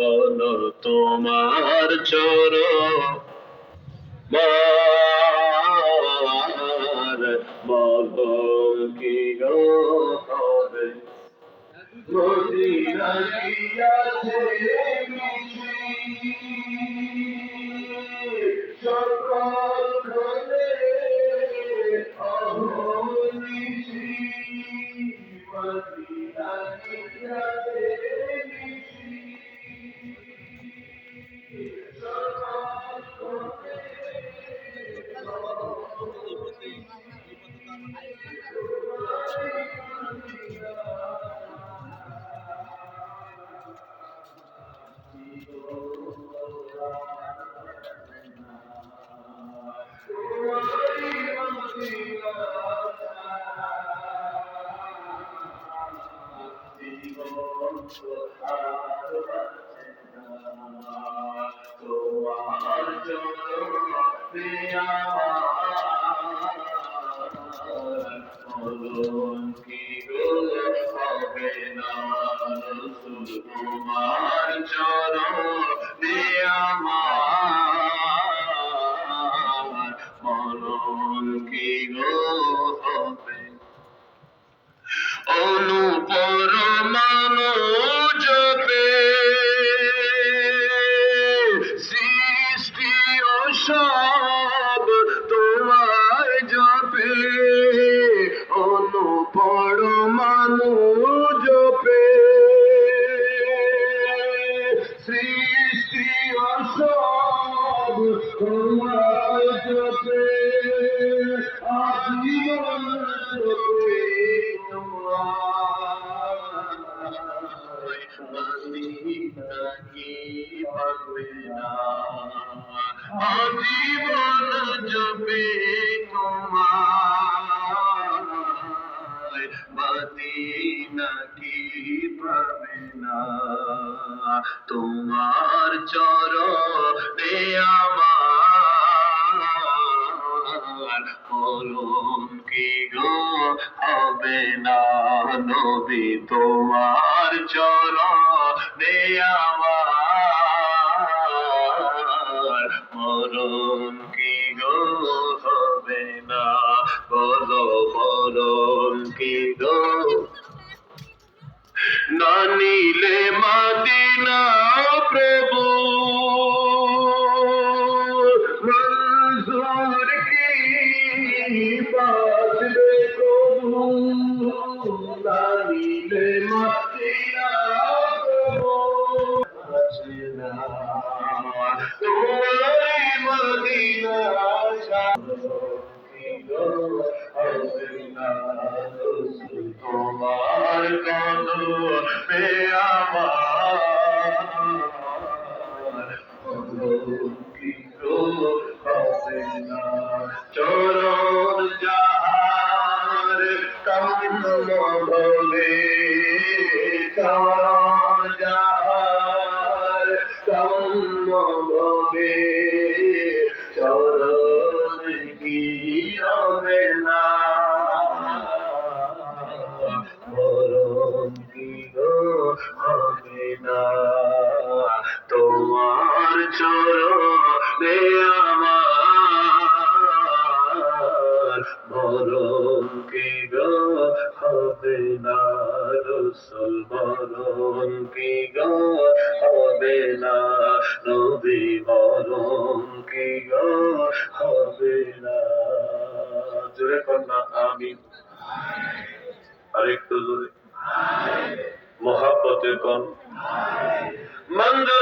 যখন তোমার চর। বল কি সকল ঘরে তোমার মরণ কি গো সব তোমায় জপে অনুপর মানু জপে সৃষ্টি সব তোমায় জপে আজীবন জপে আজীবন জপে তোমার মদিনা কি পাবে তোমার চরণে আমার মরণ কি গো হবে না। নবী, তোমার চরণে আমার মরণ কি গো হবে না? বলো মরণ কি গো? না নিলে মাদিনা প্রভু। কদমে আমার। চরণ যাহার কাম বলে চরণ হবে না তোমার চরণে আমার মরণ কি গো হবে না, রসুল মরণ কি গো হবে না, নবী মরণ কি গো হবে না। জোরে কন্যা আমি আরেকটু জোরে। মহাব্বতে কন মঞ্জুর